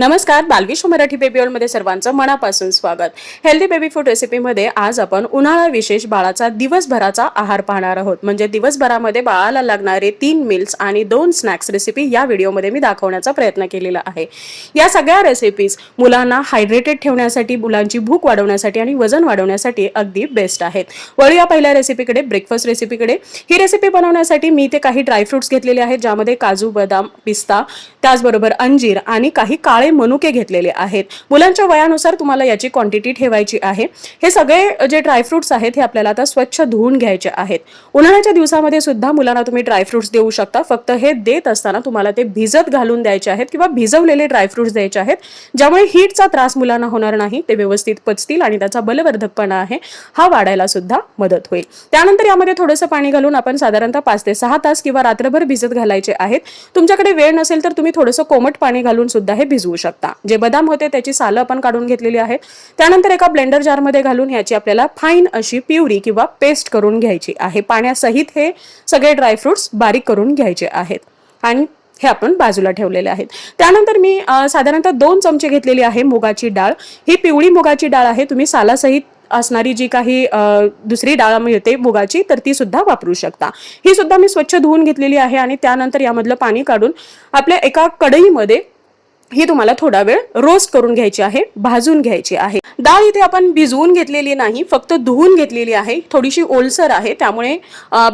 नमस्कार बालविश्व मराठी बेबी मध्ये सर्वांचं मनापासून स्वागत. हेल्दी बेबी फूड रेसिपीमध्ये आज आपण उन्हाळा विशेष बाळाचा दिवसभराचा आहार पाहणार आहोत. म्हणजे दिवसभरामध्ये बाळाला लागणारे तीन मिल्स आणि दोन स्नॅक्स रेसिपी या व्हिडिओमध्ये मी दाखवण्याचा प्रयत्न केलेला आहे. या सगळ्या रेसिपीज मुलांना हायड्रेटेड ठेवण्यासाठी मुलांची भूक वाढवण्यासाठी आणि वजन वाढवण्यासाठी अगदी बेस्ट आहेत. वळूया पहिल्या रेसिपीकडे ब्रेकफास्ट रेसिपीकडे ही रेसिपी बनवण्यासाठी मी इथे काही ड्रायफ्रुट्स घेतलेले आहेत ज्यामध्ये काजू बदाम पिस्ता त्याचबरोबर अंजीर आणि काही काळे मनुके घेतलेले आहेत. मुलांच्या वयानुसार तुम्हाला याची क्वांटिटी ठेवायची आहे. हे सगळे जे ड्रायफ्रुट्स आहेत हे आपल्याला आता स्वच्छ धुवून घ्यायचे आहेत. उन्हाळ्याच्या दिवसामध्ये सुद्धा मुलांना तुम्ही ड्रायफ्रुट्स देऊ शकता. फक्त हे देत असताना तुम्हाला ते भिजत घालून द्यायचे आहेत किंवा भिजवलेले ड्रायफ्रुट्स द्यायचे आहेत. ज्यामुळे हीटचा त्रास मुलांना होणार नाही. ते व्यवस्थित पचतील आणि त्याचा बलवर्धकपणा आहे. हा वाढायला सुद्धा मदत होईल. त्यानंतर यामध्ये थोडंसं पाणी घालून आपण साधारणतः पाच ते सहा तास किंवा रात्रभर भिजत घालायचे आहेत. तुमच्याकडे वेळ नसेल तर तुम्ही थोडंसं कोमट पाणी घालून सुद्धा हे भिजवू शकता. जे बदाम होते त्याची सालं आपण काढून घेतलेली आहेत. त्यानंतर एका ब्लेंडर जारमध्ये घालून याची आपल्याला फाईन अशी प्युरी किंवा पेस्ट करून घ्यायची आहे. पाण्यासहित हे सगळे ड्रायफ्रुट्स बारीक करून घ्यायचे आहेत. आणि हे आपण बाजूला ठेवलेले आहेत. त्यानंतर मी साधारणतः दोन चमचे घेतलेली आहे मुगाची डाळ. ही पिवळी मुगाची डाळ आहे. तुम्ही सालासहित असणारी जी काही दुसरी डाळ मिळते मुगाची तर ती सुद्धा वापरू शकता. ही सुद्धा मी स्वच्छ धुवून घेतलेली आहे आणि त्यानंतर यामधलं पाणी काढून आपल्या एका कढईमध्ये ही तुम्हाला थोडा वेळ रोस्ट करून घ्यायची आहे भाजून घ्यायची आहे. डाळ इथे आपण भिजवून घेतलेली नाही फक्त धुवून घेतलेली आहे. थोडीशी ओलसर आहे त्यामुळे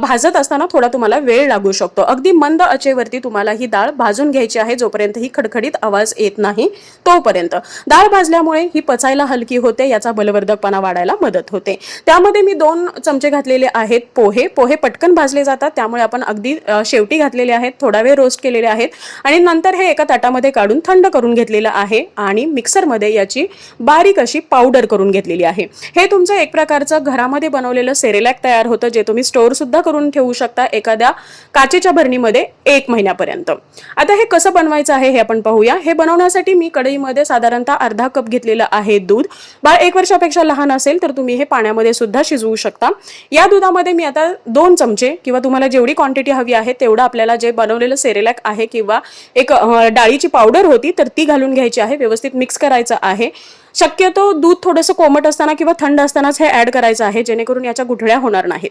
भाजत असताना थोडा तुम्हाला वेळ लागू शकतो. अगदी मंद अचेवरती तुम्हाला ही डाळ भाजून घ्यायची आहे जोपर्यंत ही खडखडीत आवाज येत नाही तोपर्यंत. डाळ भाजल्यामुळे ही पचायला हलकी होते याचा बलवर्धकपणा वाढायला मदत होते. त्यामध्ये मी दोन चमचे घातलेले आहेत पोहे. पोहे पटकन भाजले जातात त्यामुळे आपण अगदी शेवटी घातलेले आहेत थोडा वेळ रोस्ट केलेले आहेत. आणि नंतर हे एका ताटामध्ये काढून थंड करून घेतलेलं आहे आणि मिक्सरमध्ये याची बारीक अशी पावडर करून घेतलेली आहे. हे तुमचं एक प्रकारचं घरामध्ये बनवलेलं सेरेलॅक तयार होतं जे तुम्ही स्टोअरसुद्धा करून ठेवू शकता एखाद्या काचेच्या भरणीमध्ये एक महिन्यापर्यंत. आता हे कसं बनवायचं आहे हे आपण पाहूया. हे बनवण्यासाठी मी कढईमध्ये साधारणतः अर्धा कप घेतलेलं आहे दूध. बाळ एक वर्षापेक्षा लहान असेल तर तुम्ही हे पाण्यामध्ये सुद्धा शिजवू शकता. या दुधामध्ये मी आता दोन चमचे किंवा तुम्हाला जेवढी क्वांटिटी हवी आहे तेवढं आपल्याला जे बनवलेलं सेरेलॅक आहे किंवा एक डाळीची पावडर होती तर ती घालून घ्यायची आहे व्यवस्थित मिक्स करायचं आहे. शक्यतो दूध थोडंसं कोमट असताना किंवा थंड असतानाच हे ऍड करायचं आहे जेणेकरून याच्या गुठळ्या होणार नाहीत.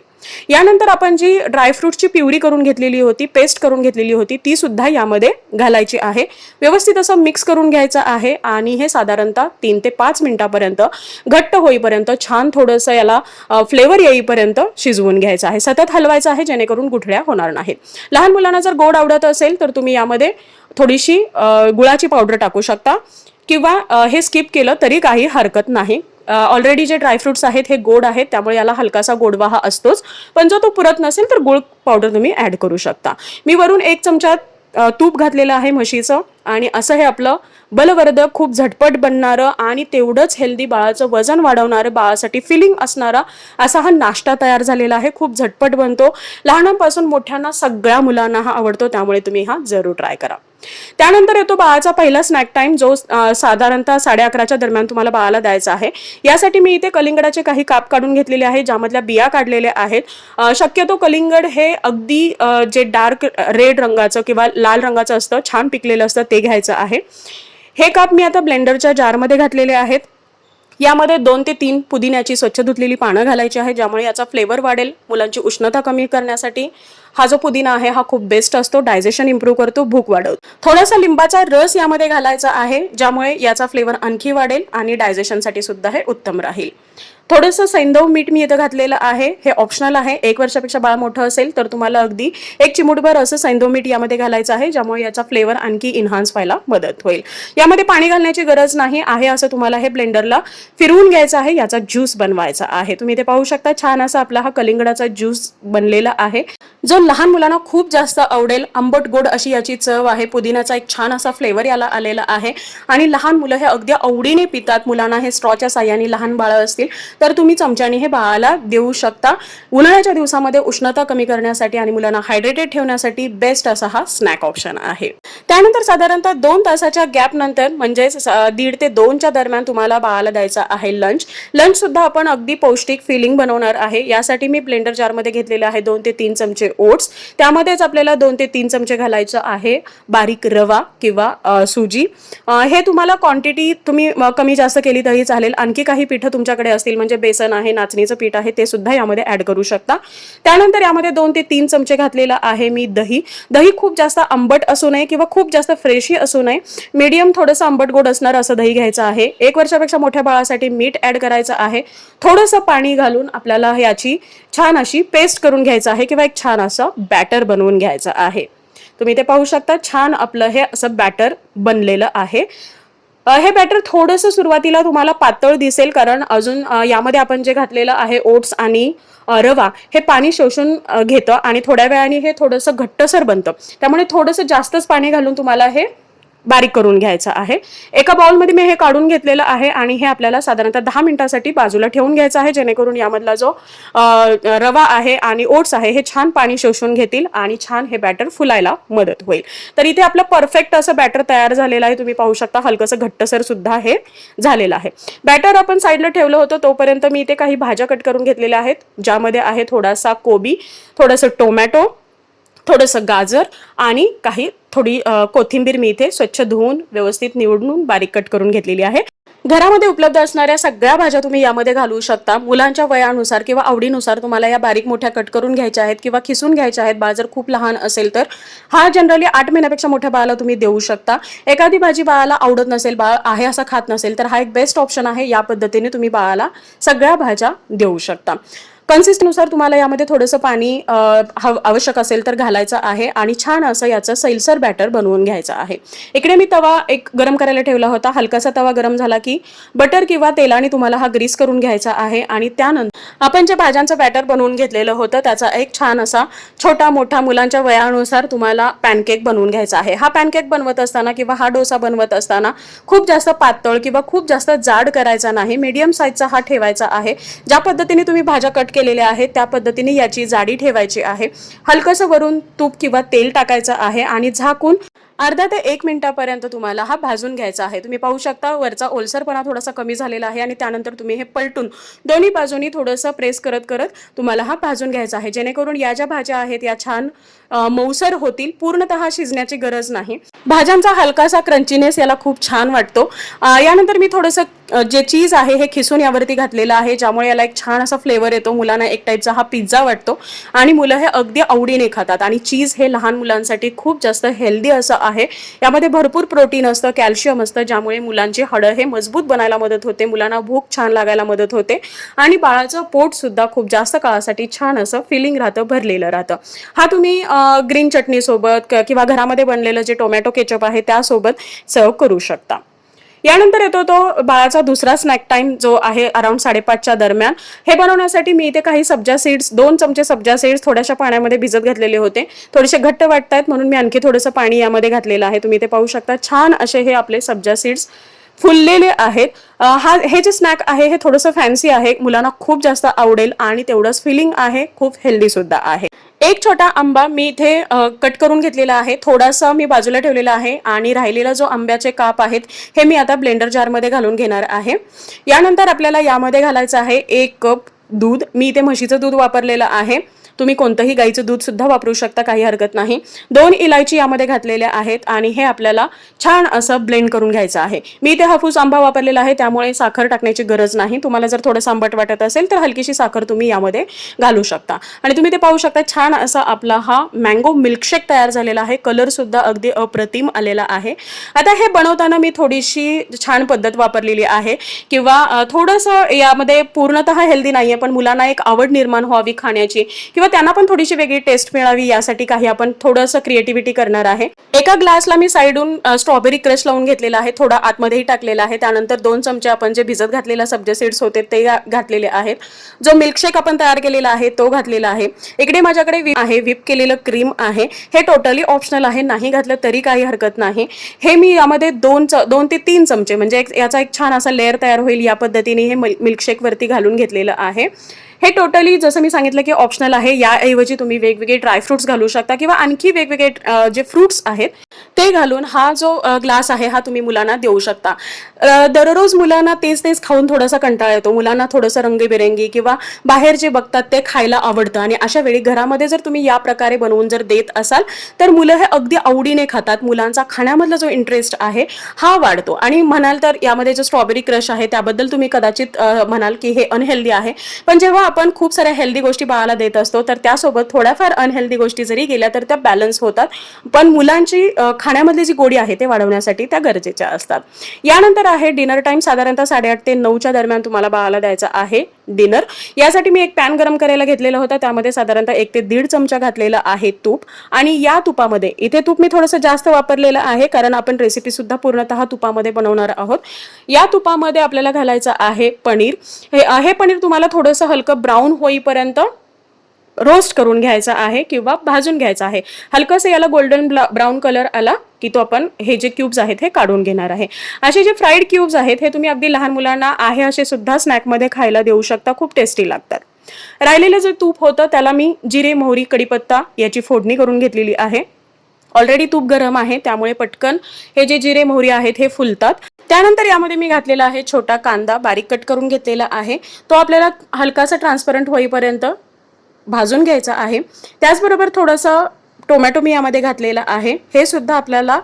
यानंतर आपण जी ड्रायफ्रूटची प्युरी करून घेतलेली होती पेस्ट करून घेतलेली होती ती सुद्धा यामध्ये घालायची आहे. व्यवस्थित असं मिक्स करून घ्यायचं आहे आणि हे साधारणतः तीन ते पाच मिनिटापर्यंत घट्ट होईपर्यंत छान थोडंसं याला फ्लेवर येईपर्यंत शिजवून घ्यायचं आहे. सतत हलवायचं आहे जेणेकरून गुठळ्या होणार नाहीत. लहान मुलांना जर गोड आवडत असेल तर तुम्ही यामध्ये थोडीशी गुळाची पावडर टाकू शकता किंवा हे स्किप केलं तरी काही हरकत नाही. ऑलरेडी जे ड्रायफ्रुट्स आहेत हे गोड आहेत त्यामुळे याला हलकासा गोडवा हा असतोच. पण जर तो पुरत नसेल तर गुळ पावडर तुम्ही ॲड करू शकता. मी वरून एक चमचा तूप घातलेलं आहे म्हशीचं आणि असं हे आपलं बलवर्धक खूप झटपट बनणारं आणि तेवढंच हेल्दी बाळाचं वजन वाढवणारं बाळासाठी फिलिंग असणारा असा हा नाश्ता तयार झालेला आहे. खूप झटपट बनतो. लहानांपासून मोठ्यांना सगळ्या मुलांना हा आवडतो त्यामुळे तुम्ही हा जरूर ट्राय करा. त्यानंतर येतो बाळाचा पहिला स्नॅक टाइम जो साधारणतः साडे अकराच्या दरम्यान तुम्हाला बाळाला द्यायचा आहे. यासाठी मी इथे कलिंगडाचे काही काप काढून घेतलेले आहे ज्यामधल्या बिया काढलेल्या आहेत. शक्यतो कलिंगड हे अगदी जे डार्क रेड रंगाचं किंवा लाल रंगाचं असतं छान पिकलेलं असतं ते घ्यायचं आहे. हे काप मी आता ब्लेंडरच्या जारमध्ये घातलेले आहेत. यामध्ये दोन ते तीन पुदिन्याची स्वच्छ धुतलेली पानं घालायची आहे ज्यामुळे याचा फ्लेवर वाढेल मुलांची उष्णता कमी करण्यासाठी. हा जो पुदिना आहे हा खूप बेस्ट असतो. डायजेशन इम्प्रूव्ह करतो भूक वाढवतो. थोडासा लिंबाचा रस यामध्ये घालायचा आहे ज्यामुळे याचा फ्लेवर आणखी वाढेल आणि डायजेशनसाठी सुद्धा हे उत्तम राहील. थोडंसं सैंदव मीठ मी इथं घातलेलं आहे. हे ऑप्शनल आहे. एक वर्षापेक्षा बाळ मोठं असेल तर तुम्हाला अगदी एक चिमूटभर असं सैंदव मीठ यामध्ये घालायचं आहे ज्यामुळे याचा फ्लेवर आणखी इन्हान्स व्हायला मदत होईल. यामध्ये पाणी घालण्याची गरज नाही आहे असं तुम्हाला हे ब्लेंडरला फिरवून घ्यायचं आहे. याचा ज्यूस बनवायचा आहे. तुम्ही इथे पाहू शकता छान असा आपला हा कलिंगडाचा ज्यूस बनलेला आहे. जो लहान मुलांना खूप जास्त आवडेल आंबट गोड अशी याची चव आहे. पुदिन्याचा एक छान असा फ्लेवर याला आलेला आहे. आणि लहान मुलं हे अगदी आवडीने पितात. मुलांना हे स्ट्रॉच्या साह्याने लहान बाळं असतील तर तुम्ही चमच्याने हे बाळाला देऊ शकता. उन्हाळ्याच्या दिवसामध्ये उष्णता कमी करण्यासाठी आणि मुलांना हायड्रेटेड ठेवण्यासाठी बेस्ट असा हा स्नॅक ऑप्शन आहे. त्यानंतर साधारणतः दोन तासाच्या गॅप नंतर म्हणजेच दीड ते दोनच्या दरम्यान तुम्हाला बाळाला द्यायचा आहे लंच लंच सुद्धा आपण अगदी पौष्टिक फिलिंग बनवणार आहे. यासाठी मी ब्लेंडर जारमध्ये घेतलेले आहे दोन ते तीन चमचे ओळ ओट्स त्यामध्येच आपल्याला दोन ते तीन चमचे घालायचं आहे. बारीक रवा किंवा सुजी. हे तुम्हाला क्वांटिटी तुम्ही कमी जास्त केली तरी चालेल. आणखी काही पिठं तुमच्याकडे असतील म्हणजे बेसन आहे नाचणीचं पीठ आहे ते सुद्धा यामध्ये ऍड करू शकता. त्यानंतर यामध्ये दोन ते तीन चमचे घातलेलं आहे मी दही. दही खूप जास्त आंबट असू नये किंवा खूप जास्त फ्रेशही असू नये. मीडियम थोडंसं आंबट गोड असणार असं दही घ्यायचं आहे. एक वर्षापेक्षा मोठ्या बाळासाठी मीठ ऍड करायचं आहे. थोडंसं पाणी घालून आपल्याला याची छान अशी पेस्ट करून घ्यायचं आहे किंवा एक छान असं बॅटर बनवून घ्यायचं आहे. तुम्ही ते पाहू शकता छान आपलं हे असं बॅटर बनलेलं आहे. हे बॅटर थोडंसं सुरुवातीला तुम्हाला पातळ दिसेल कारण अजून यामध्ये आपण जे घातलेलं आहे ओट्स आणि रवा हे पाणी शोषून घेतं आणि थोड्या वेळाने हे थोडंसं घट्टसर बनतं. त्यामुळे थोडंसं जास्तच पाणी घालून तुम्हाला हे बारीक करून घ्यायचं आहे. एका बाउलमध्ये मी हे काढून घेतलेलं आहे आणि हे आपल्याला साधारणतः दहा मिनिटासाठी बाजूला ठेवून घ्यायचं आहे जेणेकरून यामधला जो रवा आहे आणि ओट्स आहे हे छान पाणी शोषून घेतील आणि छान हे बॅटर फुलायला मदत होईल. तर इथे आपलं परफेक्ट असं बॅटर तयार झालेलं आहे. तुम्ही पाहू शकता हलकंसं घट्टसर सुद्धा हे झालेलं आहे. बॅटर आपण साईडला ठेवलं होतं तोपर्यंत मी इथे काही भाज्या कट करून घेतलेल्या आहेत ज्यामध्ये आहे थोडासा कोबी थोडंसं टोमॅटो थोडंसं गाजर आणि काही थोडी कोथिंबीर मी इथे स्वच्छ धुवून व्यवस्थित निवडून बारीक कट करून घेतलेली आहे. घरामध्ये उपलब्ध असणाऱ्या सगळ्या भाज्या तुम्ही यामध्ये घालू शकता. मुलांच्या वयानुसार किंवा आवडीनुसार तुम्हाला या बारीक मोठ्या कट करून घ्यायच्या आहेत किंवा खिसून घ्यायच्या आहेत. बाजार खूप लहान असेल तर. हा जनरली आठ महिन्यापेक्षा मोठ्या बाळाला तुम्ही देऊ शकता. एखादी भाजी बाळाला आवडत नसेल बाळ आहे असा खात नसेल तर हा एक बेस्ट ऑप्शन आहे. या पद्धतीने तुम्ही बाळाला सगळ्या भाज्या देऊ शकता. कन्सिस्टनुसार तुम्हाला यामध्ये थोडंसं पाणी हव- आवश्यक असेल तर घालायचं आहे आणि छान असं याचं सैलसर बॅटर बनवून घ्यायचं आहे. इकडे मी तवा एक गरम करायला ठेवला होता. हलकासा तवा गरम झाला की बटर किंवा तेलाने तुम्हाला हा ग्रीस करून घ्यायचा आहे आणि त्यानंतर आपण जे भाज्यांचं बॅटर बनवून घेतलेलं होतं त्याचा एक छान असा छोटा मोठा मुलांच्या वयानुसार तुम्हाला पॅनकेक बनवून घ्यायचा आहे. हा पॅनकेक बनवत असताना किंवा हा डोसा बनवत असताना खूप जास्त पातळ किंवा खूप जास्त जाड करायचा नाही. मीडियम साईजचा हा ठेवायचा आहे. ज्या पद्धतीने तुम्ही भाज्या कट केलेल्या आहेत त्या पद्धतीने याची जाडी ठेवायची आहे. हलकंसं वरून तूप किंवा तेल टाकायचं आहे आणि झाकून अर्धा ते एक मिनिटापर्यंत तुम्हाला हा भाजून घ्यायचा आहे. तुम्ही पाहू शकता वरचा ओलसरपणा थोडासा कमी झालेला आहे आणि त्यानंतर तुम्ही हे पलटून दोन्ही बाजूनी थोडंसं प्रेस करत करत तुम्हाला हा भाजून घ्यायचा आहे. जेणेकरून या ज्या भाज्या आहेत या छान मऊसर होतील पूर्णतः शिजण्याची गरज नाही. भाज्यांचा हलकासा क्रंचीनेस याला खूप छान वाटतो. यानंतर मी थोडंसं जे चीज आहे हे खिसून यावरती घातलेलं आहे ज्यामुळे याला एक छान असा फ्लेवर येतो. मुलांना एक टाईपचा हा पिझ्झा वाटतो. आणि मुलं हे अगदी आवडीने खातात. आणि चीज हे लहान मुलांसाठी खूप जास्त हेल्दी असं आहे. यामध्ये भरपूर प्रोटीन असतं कॅल्शियम असतं ज्यामुळे मुलांची हाडं हे मजबूत बनायला मदत होते मुलांना भूक छान लागायला मदत होते. आणि बाळाचं पोटसुद्धा खूप जास्त काळासाठी छान असं फिलिंग राहतं भरलेलं राहतं. हा तुम्ही ग्रीन चटणी सोबत किंवा घरामध्ये बनलेलं जे टोमॅटो केचप आहे त्यासोबत सर्व करू शकता. यानंतर येतो तो बाळाचा दुसरा स्नॅक टाइम जो आहे अराउंड साडेपाचच्या दरम्यान. हे बनवण्यासाठी मी इथे काही सब्जा सीड्स दोन चमचे सब्जा सीड्स थोड्याशा पाण्यामध्ये भिजत घातलेले होते. थोडेसे घट्ट वाटत आहेत म्हणून मी आणखी थोडंसं पाणी यामध्ये घातलेलं आहे. तुम्ही इथे पाहू शकता छान असे हे आपले सब्जा सीड्स फुललेले आहेत. हा हे जे स्नॅक आहे हे थोडंसं फॅन्सी आहे. मुलांना खूप जास्त आवडेल आणि तेवढंच फिलिंग आहे. खूप हेल्दी सुद्धा आहे. एक छोटा आंबा मी इथे कट करून घेतलेला आहे. थोडासा मी बाजूला ठेवलेला आहे आणि राहिलेला जो आंब्याचे काप आहेत हे मी आता ब्लेंडर जारमध्ये घालून घेणार आहे. यानंतर आपल्याला यामध्ये घालायचं आहे एक कप दूध. मी इथे म्हशीचं दूध वापरलेलं आहे. तुम्ही कोणतंही गाईचं दूध सुद्धा वापरू शकता काही हरकत नाही. दोन इलायची यामध्ये घातलेल्या आहेत आणि हे आपल्याला छान असं ब्लेंड करून घ्यायचं आहे. मी इथे हापूस आंबा वापरलेला आहे त्यामुळे साखर टाकण्याची गरज नाही. तुम्हाला जर थोडं आंबट वाटत असेल तर हलकीशी साखर तुम्ही यामध्ये घालू शकता. आणि तुम्ही ते पाहू शकता छान असा आपला हा मँगो मिल्कशेक तयार झालेला आहे. कलर सुद्धा अगदी अप्रतिम आलेला आहे. आता हे बनवताना मी थोडीशी छान पद्धत वापरलेली आहे. किंवा थोडंसं यामध्ये पूर्णतः हेल्दी नाहीये पण मुलांना एक आवड निर्माण व्हावी खाण्याची किंवा त्यांना पण थोडीशी वेगळी टेस्ट मिळावी यासाठी काही आपण थोडंसं क्रिएटिव्हिटी करणार आहे. एका ग्लासला मी साईडून स्ट्रॉबेरी क्रश लावून घेतलेला आहे थोडा आतमध्येही टाकलेला आहे. त्यानंतर दोन चमचे आपण जे भिजत घातलेला सब्जे सीड्स होते ते घातलेले आहेत. जो मिल्कशेक आपण तयार केलेला आहे तो घातलेला आहे. इकडे माझ्याकडे whip आहे व्हिप केलेलं क्रीम आहे. हे टोटली ऑप्शनल आहे नाही घातलं तरी काही हरकत नाही. हे मी यामध्ये दोन च दोन ते तीन चमचे म्हणजे याचा एक छान असा लेअर तयार होईल या पद्धतीने हे मिल्कशेकवरती घालून घेतलेलं आहे. हे टोटली जसं मी सांगितलं की ऑप्शनल आहे याऐवजी तुम्ही वेगवेगळे ड्रायफ्रुट्स घालू शकता किंवा आणखी वेगवेगळे जे फ्रुट्स आहेत ते घालून हा जो ग्लास आहे हा तुम्ही मुलांना देऊ शकता. दररोज मुलांना तेच तेच खाऊन थोडासा कंटाळा येतो. मुलांना थोडंसं रंगीबेरंगी किंवा बाहेर जे बघतात ते खायला आवडतं. आणि अशा वेळी घरामध्ये जर तुम्ही या प्रकारे बनवून जर देत असाल तर मुलं हे अगदी आवडीने खातात. मुलांचा खाण्यामधला जो इंटरेस्ट आहे हा वाढतो. आणि म्हणाल तर यामध्ये जो स्ट्रॉबेरी क्रश आहे त्याबद्दल तुम्ही कदाचित म्हणाल की हे अनहेल्दी आहे. पण जेव्हा आपण खूप साऱ्या हेल्दी गोष्टी बाळाला देत असतो तर त्यासोबत थोड्याफार अनहेल्दी गोष्टी जरी गेल्या तर त्या बॅलन्स होतात. पण मुलांची खाण्यामधली जी गोडी आहे ते वाढवण्यासाठी त्या गरजेच्या असतात. यानंतर आहे डिनर टाइम साधारणतः साडेआठ ते नऊच्या दरम्यान तुम्हाला बाळाला द्यायचा आहे डिनर यासाठी मी एक पॅन गरम करायला घेतलेला होता. त्यामध्ये साधारणतः एक ते दीड चमचा घातलेला आहे तूप. आणि या तुपामध्ये इथे तूप मी थोडंसं जास्त वापरलेलं आहे कारण आपण रेसिपी सुद्धा पूर्णतः तुपामध्ये बनवणार आहोत. या तुपामध्ये आपल्याला घालायचं आहे पनीर. हे आहे पनीर तुम्हाला थोडंसं हलकं ब्राऊन होईपर्यंत रोस्ट करून घ्यायचा आहे किंवा भाजून घ्यायचा आहे. हलकंसं याला गोल्डन ब्राऊन कलर आला की तो आपण हे जे क्यूब्स आहेत हे काढून घेणार आहे. असे जे फ्राईड क्यूब्स आहेत हे तुम्ही अगदी लहान मुलांना आहे असे सुद्धा स्नॅकमध्ये खायला देऊ शकता खूप टेस्टी लागतात. राहिलेलं जे तूप होतं त्याला मी जिरे मोहरी कडीपत्ता याची फोडणी करून घेतलेली आहे. ऑलरेडी तूप गरम आहे त्यामुळे पटकन हे जे जिरे मोहरी आहेत हे फुलतात. त्यानंतर यामध्ये मी घातलेला आहे छोटा कांदा बारीक कट करून घेतलेला आहे. तो आपल्याला हलकासा ट्रान्सपरंट होईपर्यंत भाजून घ्यायचा आहे. त्याचबरोबर थोडंसं टोमॅटो मी यामध्ये घातलेला आहे. हे सुद्धा आपल्याला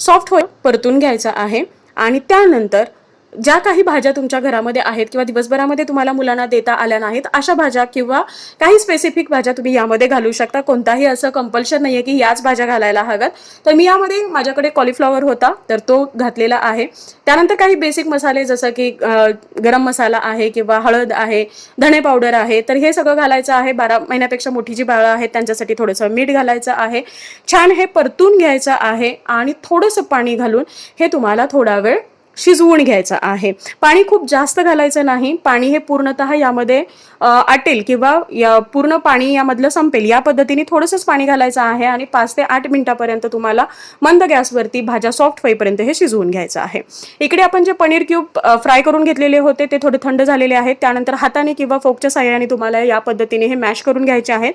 सॉफ्ट होई परतून घ्यायचं आहे. आणि त्यानंतर ज्या काही भाज्या तुमच्या घरामध्ये आहेत किंवा दिवसभरामध्ये तुम्हाला मुलांना देता आल्या नाहीत अशा भाज्या किंवा काही स्पेसिफिक भाज्या तुम्ही यामध्ये घालू शकता. कोणताही असं कंपल्शन नाही आहे की याच भाज्या घालायला हव्यात. तर मी यामध्ये माझ्याकडे कॉलीफ्लॉवर होता तर तो घातलेला आहे. त्यानंतर काही बेसिक मसाले जसं की गरम मसाला आहे किंवा हळद आहे धणे पावडर आहे तर हे सगळं घालायचं आहे. बारा महिन्यापेक्षा मोठी जी बाळं आहेत त्यांच्यासाठी थोडंसं मीठ घालायचं आहे. छान हे परतून घ्यायचं आहे आणि थोडंसं पाणी घालून हे तुम्हाला थोडा वेळ शिजवून घ्यायचं आहे. पाणी खूप जास्त घालायचं नाही. पाणी हे पूर्णतः यामध्ये आटेल किंवा या पूर्ण पाणी यामधलं संपेल. या पद्धतीने थोडंसंच पाणी घालायचं आहे आणि पाच ते आठ मिनिटापर्यंत तुम्हाला मंद गॅसवरती भाज्या सॉफ्ट होईपर्यंत हे शिजवून घ्यायचं आहे. इकडे आपण जे पनीर क्यूब फ्राय करून घेतलेले होते ते थोडे थंड झालेले आहेत. त्यानंतर हाताने किंवा फोकच्या साह्याने तुम्हाला या पद्धतीने हे मॅश करून घ्यायचे आहेत.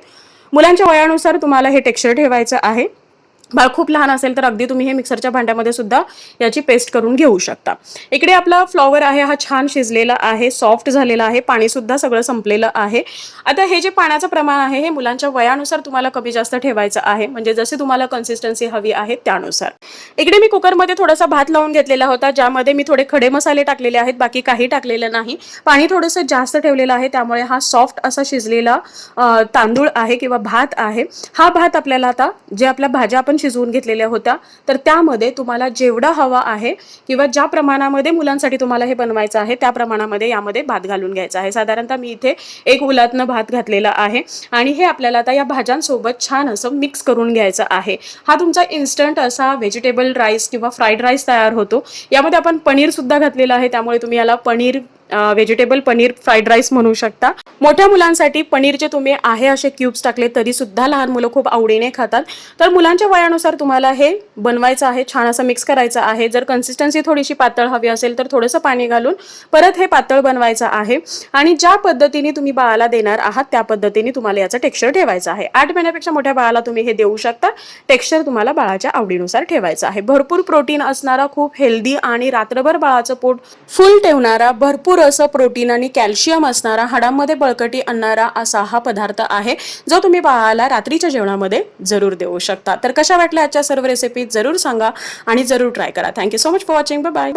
मुलांच्या वयानुसार तुम्हाला हे टेक्स्चर ठेवायचं आहे. बाळ खूप लहान असेल तर अगदी तुम्ही हे मिक्सरच्या भांड्यामध्ये सुद्धा याची पेस्ट करून घेऊ शकता. इकडे आपला फ्लॉवर आहे हा छान शिजलेला आहे सॉफ्ट झालेला आहे पाणी सुद्धा सगळं संपलेलं आहे. आता हे जे पाण्याचं प्रमाण आहे हे मुलांच्या वयानुसार तुम्हाला कमी जास्त ठेवायचं आहे. म्हणजे जसे तुम्हाला कन्सिस्टन्सी हवी आहे त्यानुसार. इकडे मी कुकरमध्ये थोडासा भात लावून घेतलेला होता ज्यामध्ये मी थोडे खडे मसाले टाकलेले आहेत बाकी काही टाकलेलं नाही. पाणी थोडंसं जास्त ठेवलेलं आहे त्यामुळे हा सॉफ्ट असा शिजलेला तांदूळ आहे किंवा भात आहे. हा भात आपल्याला आता जे आपल्या भाज्या आपण शिजवून घेतलेल्या होत्या. तर त्यामध्ये तुम्हाला जेवढा हवा आहे किंवा ज्या प्रमाणामध्ये मुलांसाठी तुम्हाला हे बनवायचं आहे त्या प्रमाणामध्ये यामध्ये भात घालून घ्यायचा आहे. साधारणतः मी इथे एक उलातनं भात घातलेला आहे आणि हे आपल्याला आता या भाज्यांसोबत छान असं मिक्स करून घ्यायचं आहे. हा तुमचा इन्स्टंट असा व्हेजिटेबल राईस किंवा फ्राईड राईस तयार होतो. यामध्ये आपण पनीरसुद्धा घातलेलं आहे त्यामुळे तुम्ही याला paneer vegetable paneer fried rice म्हणू शकता. मोठ्या मुलांसाठी पनीरचे तुम्ही आहे असे क्यूब्स टाकले तरी सुद्धा लहान मुलं खूप आवडीने खातात. तर मुलांच्या वयानुसार तुम्हाला हे बनवायचं आहे छान असं मिक्स करायचं आहे. जर कन्सिस्टन्सी थोडीशी पातळ हवी असेल तर थोडंसं पाणी घालून परत हे पातळ बनवायचं आहे. आणि ज्या पद्धतीने तुम्ही बाळाला देणार आहात त्या पद्धतीने तुम्हाला याचं टेक्स्चर ठेवायचं आहे. आठ महिन्यापेक्षा मोठ्या बाळाला तुम्ही हे देऊ शकता. टेक्स्चर तुम्हाला बाळाच्या आवडीनुसार ठेवायचं आहे. भरपूर प्रोटीन असणारा खूप हेल्दी आणि रात्रभर बाळाचं पोट फुल ठेवणारा भरपूर भरपूर असं प्रोटीन आणि कॅल्शियम असणारा हाडांमध्ये बळकटी आणणारा असा हा पदार्थ आहे जो तुम्ही बाळाला रात्रीच्या जेवणामध्ये जरूर देऊ शकता. तर कशा वाटल्या आजच्या सर्व रेसिपी जरूर सांगा आणि जरूर ट्राय करा. Thank you so much for watching bye bye